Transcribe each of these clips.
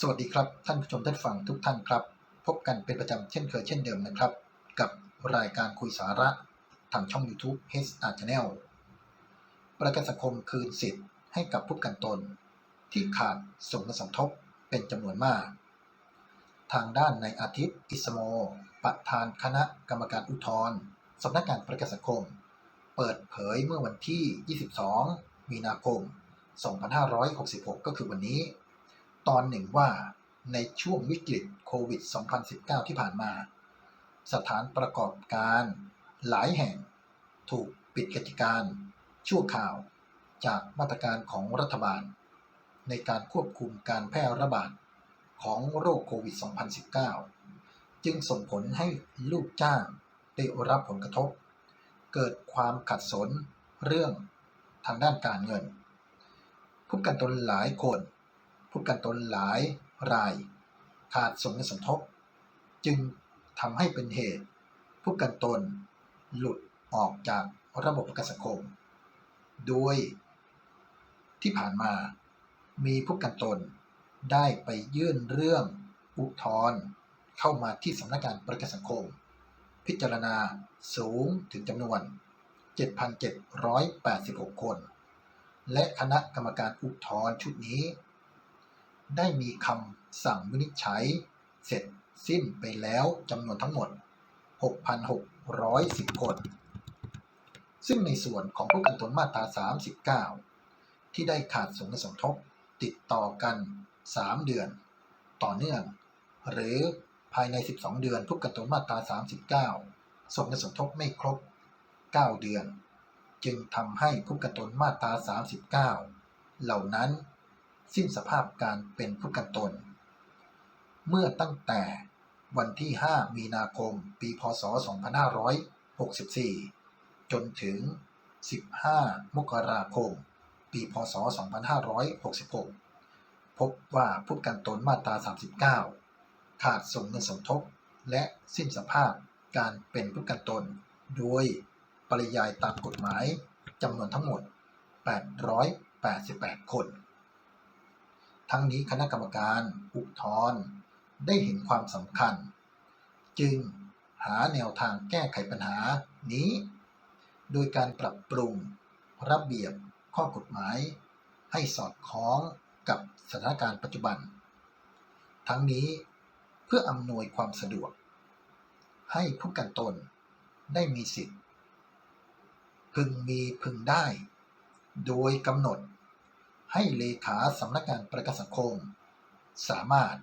สวัสดีครับท่านผู้ชมท่านฟังทุกท่านครับ พบกันเป็นประจำเช่นเคยเช่นเดิมนะครับ กับรายการคุยสาระทางช่อง YouTube HR Channel ประกันสังคมคืนสิทธิ์ให้กับผู้กันตน ที่ขาดสมสมทบเป็นจำนวนมาก ทางด้านในอาทิตย์อิสโมประธานคณะกรรมการอุทธรสำนักงานประกันสังคม เปิดเผยเมื่อวันที่ 22 มีนาคม 2566 ก็คือวันนี้ ตอนหนึ่งว่าในช่วงวิกฤตโควิด 2019 ที่ผ่านมา สถานประกอบการหลายแห่งถูกปิดกิจการชั่วคราวจากมาตรการของรัฐบาล ในการควบคุมการแพร่ระบาดของโรคโควิด 2019 จึงส่งผลให้ลูกจ้างได้รับผลกระทบ เกิดความขัดสนเรื่องทางด้านการเงินผู้กันตนหลายคน ผู้กันตนหลายราย ขาดสมเงินสมทบ จึงทำให้เป็นเหตุ ผู้กันตน หลุดออกจากระบบประกันสังคม โดยที่ผ่านมามีผู้กันตนได้ไปยื่นเรื่องอุทธรณ์เข้ามาที่สำนักงานประกันสังคม พิจารณาสูงถึงจำนวน 7,786 คน และคณะกรรมการอุทธรณ์ชุดนี้ ได้มีคำสั่งวินิจฉัย เสร็จสิ้นไปแล้วจำนวนทั้งหมด 6,610 คน ซึ่งในส่วนของผู้ประกันตนมาตรา 39 ที่ได้ขาดสมสมทบติดต่อกัน 3 เดือน ต่อเนื่อง หรือภายใน 12 เดือนผู้ประกันตนมาตรา 39 สมสมทบไม่ครบ 9 เดือน จึงทำให้ผู้ประกันตนมาตรา 39 เหล่านั้น สิ้นสภาพการเป็นผู้กันตน เมื่อตั้งแต่วันที่ 5 มีนาคม ปี พศ 2564 จนถึง 15 มกราคม ปี พศ 2566 พบว่าผู้กันตนมาตรา 39 ขาดส่งเงินสมทบ และสิ้นสภาพการเป็นผู้กันตน โดยปริยายตามกฎหมายจำนวนทั้งหมด 888 คน ทั้งนี้คณะกรรมการอุทธรณ์ได้เห็นความสำคัญ จึงหาแนวทางแก้ไขปัญหานี้ โดยการปรับปรุงระเบียบข้อกฎหมาย ให้สอดคล้องกับสถานการณ์ปัจจุบัน ทั้งนี้เพื่ออำนวยความสะดวก ให้ผู้กันตนได้มีสิทธิ์ พึงมีพึงได้ โดยกำหนด ให้เลขาสำนักงานประกันสังคม สามารถ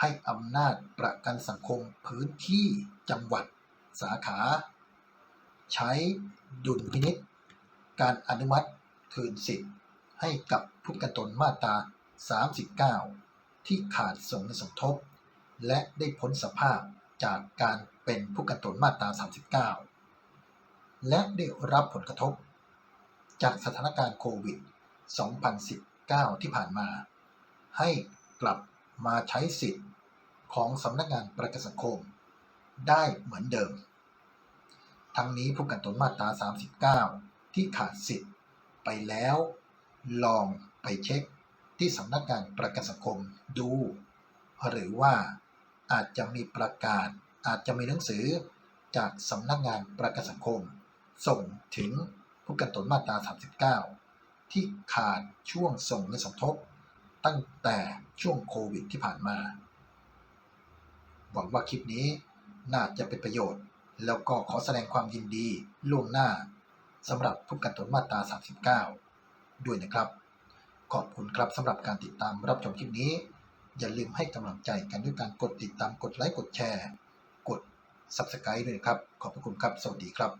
ให้อำนาจประกันสังคมพื้นที่จังหวัดสาขา ใช้ดุลพินิษการอนุมัติคืนสิทธิ์ให้กับผู้ประกันตนมาตรา 39 ที่ขาดสมสมทบ และได้พ้นสภาพจากการเป็นผู้ประกันตนมาตรา 39 และได้รับผลกระทบ จากสถานการณ์โควิด 2019 ที่ผ่านมา ให้กลับมาใช้สิทธิ์ของสำนักงานประกันสังคม ได้เหมือนเดิม ทั้งนี้ผู้กันตนมาตรา 39 ที่ขาดสิทธิ์ไปแล้ว ลองไปเช็คที่สำนักงานประกันสังคมดู หรือว่าอาจจะมีประกาศอาจจะมีหนังสือจากสำนักงานประกันสังคม ส่งถึงผู้กันตนมาตรา 39 ที่ขาดช่วงส่งเงินสมทบ ตั้งแต่ช่วงโควิดที่ผ่านมา หวังว่าคลิปนี้น่าจะเป็นประโยชน์ แล้วก็ขอแสดงความยินดีล่วงหน้าสำหรับผู้กันตนมาตรา 39 ด้วยนะครับ ขอบคุณครับสำหรับการติดตามรับชมคลิปนี้ อย่าลืมให้กำลังใจกันด้วยการกดติดตามกดไลค์กดแชร์ กด Subscribe ด้วยนะครับ ขอบพระคุณครับ สวัสดีครับ